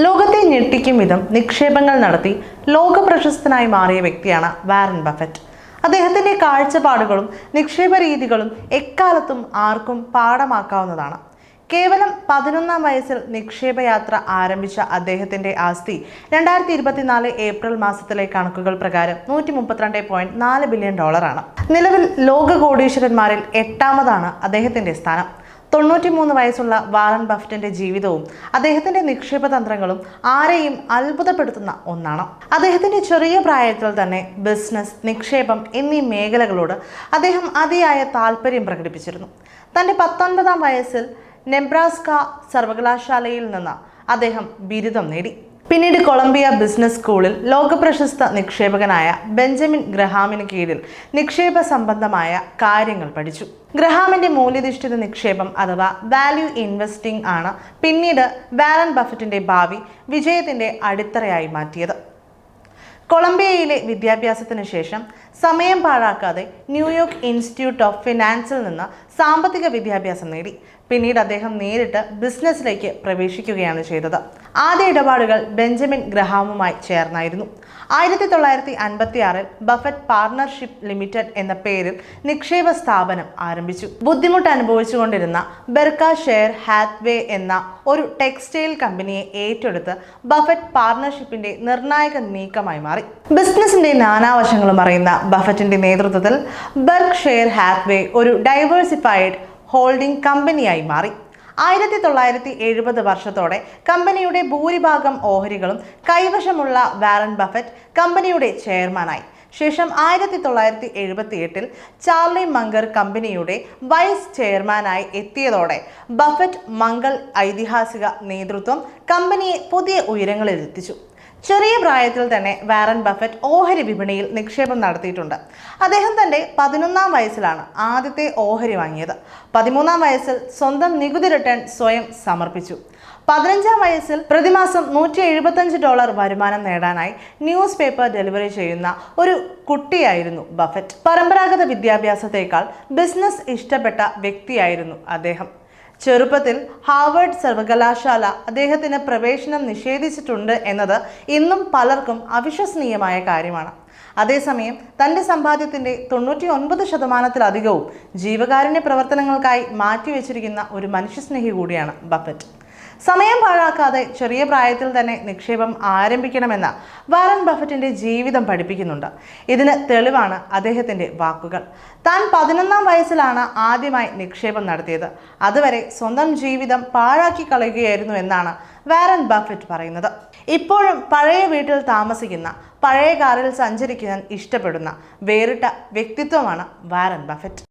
ലോകത്തെ ഞെട്ടിക്കും വിധം നിക്ഷേപങ്ങൾ നടത്തി ലോക പ്രശസ്തനായി മാറിയ വ്യക്തിയാണ് വാരൻ ബഫറ്റ്. അദ്ദേഹത്തിന്റെ കാഴ്ചപ്പാടുകളും നിക്ഷേപ രീതികളും എക്കാലത്തും ആർക്കും പാഠമാക്കാവുന്നതാണ്. കേവലം പതിനൊന്നാം വയസ്സിൽ നിക്ഷേപയാത്ര ആരംഭിച്ച അദ്ദേഹത്തിന്റെ ആസ്തി രണ്ടായിരത്തി ഇരുപത്തിനാല് ഏപ്രിൽ മാസത്തിലെ കണക്കുകൾ പ്രകാരം നൂറ്റി മുപ്പത്തിരണ്ട് പോയിന്റ് നാല് ബില്യൺ ഡോളറാണ്. നിലവിൽ ലോക കോടീശ്വരന്മാരിൽ എട്ടാമതാണ് അദ്ദേഹത്തിന്റെ സ്ഥാനം. തൊണ്ണൂറ്റിമൂന്ന് വയസ്സുള്ള വാറൻ ബഫറ്റിന്റെ ജീവിതവും അദ്ദേഹത്തിന്റെ നിക്ഷേപ തന്ത്രങ്ങളും ആരെയും അത്ഭുതപ്പെടുത്തുന്ന ഒന്നാണ്. അദ്ദേഹത്തിന്റെ ചെറിയ പ്രായത്തിൽ തന്നെ ബിസിനസ് നിക്ഷേപം എന്നീ മേഖലകളോട് അദ്ദേഹം അതിയായ താല്പര്യം പ്രകടിപ്പിച്ചിരുന്നു. തന്റെ പത്തൊൻപതാം വയസ്സിൽ നെബ്രാസ്ക സർവകലാശാലയിൽ നിന്ന് അദ്ദേഹം ബിരുദം നേടി. പിന്നീട് കൊളംബിയ ബിസിനസ് സ്കൂളിൽ ലോകപ്രശസ്ത നിക്ഷേപകനായ ബെഞ്ചമിൻ ഗ്രഹാമിന് കീഴിൽ നിക്ഷേപ സംബന്ധമായ കാര്യങ്ങൾ പഠിച്ചു. ഗ്രഹാമിന്റെ മൂല്യധിഷ്ഠിത നിക്ഷേപം അഥവാ വാല്യൂ ഇൻവെസ്റ്റിംഗ് ആണ് പിന്നീട് വാരൻ ബഫറ്റിന്റെ ഭാവി വിജയത്തിന്റെ അടിത്തറയായി മാറ്റിയത്. കൊളംബിയയിലെ വിദ്യാഭ്യാസത്തിന് ശേഷം സമയം പാഴാക്കാതെ ന്യൂയോർക്ക് ഇൻസ്റ്റിറ്റ്യൂട്ട് ഓഫ് ഫിനാൻസിൽ നിന്ന് സാമ്പത്തിക വിദ്യാഭ്യാസം നേടി. പിന്നീട് അദ്ദേഹം നേരിട്ട് ബിസിനസ്സിലേക്ക് പ്രവേശിക്കുകയാണ് ചെയ്തത്. ആദ്യ ഇടപാടുകൾ ബെഞ്ചമിൻ ഗ്രഹാമുമായി ചേർന്നായിരുന്നു. ആയിരത്തി തൊള്ളായിരത്തി അൻപത്തി ആറിൽ ബഫറ്റ് പാർട്ണർഷിപ്പ് ലിമിറ്റഡ് എന്ന പേരിൽ നിക്ഷേപ സ്ഥാപനം ആരംഭിച്ചു. ബുദ്ധിമുട്ട് അനുഭവിച്ചുകൊണ്ടിരുന്ന ബെർക്ക ഷെയർ ഹാത്വേ എന്ന ഒരു ടെക്സ്റ്റൈൽ കമ്പനിയെ ഏറ്റെടുത്ത് ബഫറ്റ് പാർട്ണർഷിപ്പിന്റെ നിർണായക നീക്കമായി മാറി. ബിസിനസിന്റെ നാനാവശങ്ങളും അറിയുന്ന ബഫറ്റിന്റെ നേതൃത്വത്തിൽ ബെർക്ക് ഷെയർ ഹാത്വേ ഒരു ഡൈവേഴ്സിഫൈഡ് ഹോൾഡിംഗ് കമ്പനിയായി മാറി. ആയിരത്തി തൊള്ളായിരത്തി എഴുപത് വർഷത്തോടെ കമ്പനിയുടെ ഭൂരിഭാഗം ഓഹരികളും കൈവശമുള്ള വാറൻ ബഫറ്റ് കമ്പനിയുടെ ചെയർമാനായി. ശേഷം ആയിരത്തി തൊള്ളായിരത്തി എഴുപത്തി എട്ടിൽ ചാർലി മങ്കർ കമ്പനിയുടെ വൈസ് ചെയർമാനായി എത്തിയതോടെ ബഫറ്റ് മംഗൾ ഐതിഹാസിക നേതൃത്വം കമ്പനിയെ പുതിയ ഉയരങ്ങളിൽ എത്തിച്ചു. ചെറിയ പ്രായത്തിൽ തന്നെ വാറൻ ബഫറ്റ് ഓഹരി വിപണിയിൽ നിക്ഷേപം നടത്തിയിട്ടുണ്ട്. അദ്ദേഹം തന്റെ പതിനൊന്നാം വയസ്സിലാണ് ആദ്യത്തെ ഓഹരി വാങ്ങിയത്. പതിമൂന്നാം വയസ്സിൽ സ്വന്തം നികുതി റിട്ടേൺ സ്വയം സമർപ്പിച്ചു. പതിനഞ്ചാം വയസ്സിൽ പ്രതിമാസം നൂറ്റി എഴുപത്തഞ്ച് ഡോളർ വരുമാനം നേടാനായി ന്യൂസ് പേപ്പർ ഡെലിവറി ചെയ്യുന്ന ഒരു കുട്ടിയായിരുന്നു ബഫറ്റ്. പരമ്പരാഗത വിദ്യാഭ്യാസത്തേക്കാൾ ബിസിനസ് ഇഷ്ടപ്പെട്ട വ്യക്തിയായിരുന്നു അദ്ദേഹം. ചെറുപ്പത്തിൽ ഹാർവേഡ് സർവകലാശാല അദ്ദേഹത്തിന് പ്രവേശനം നിഷേധിച്ചിട്ടുണ്ട് എന്നത് ഇന്നും പലർക്കും അവിശ്വസനീയമായ കാര്യമാണ്. അതേസമയം തന്റെ സമ്പാദ്യത്തിന്റെ തൊണ്ണൂറ്റി ഒൻപത് ശതമാനത്തിലധികവും ജീവകാരുണ്യ പ്രവർത്തനങ്ങൾക്കായി മാറ്റിവെച്ചിരിക്കുന്ന ഒരു മനുഷ്യസ്നേഹി കൂടിയാണ് ബഫറ്റ് സമയം പാഴാക്കാതെ ചെറിയ പ്രായത്തിൽ തന്നെ നിക്ഷേപം ആരംഭിക്കണമെന്ന വാറൻ ബഫറ്റിന്റെ ജീവിതം പഠിപ്പിക്കുന്നുണ്ട്. ഇതിന് തെളിവാണ് അദ്ദേഹത്തിന്റെ വാക്കുകൾ. താൻ പതിനൊന്നാം വയസ്സിലാണ് ആദ്യമായി നിക്ഷേപം നടത്തിയത്. അതുവരെ സ്വന്തം ജീവിതം പാഴാക്കി കളയുകയായിരുന്നു എന്നാണ് വാരൻ ബഫറ്റ് പറയുന്നത്. ഇപ്പോഴും പഴയ വീട്ടിൽ താമസിക്കുന്ന പഴയ കാറിൽ സഞ്ചരിക്കാൻ ഇഷ്ടപ്പെടുന്ന വേറിട്ട വ്യക്തിത്വമാണ് വാരൻ ബഫറ്റ്.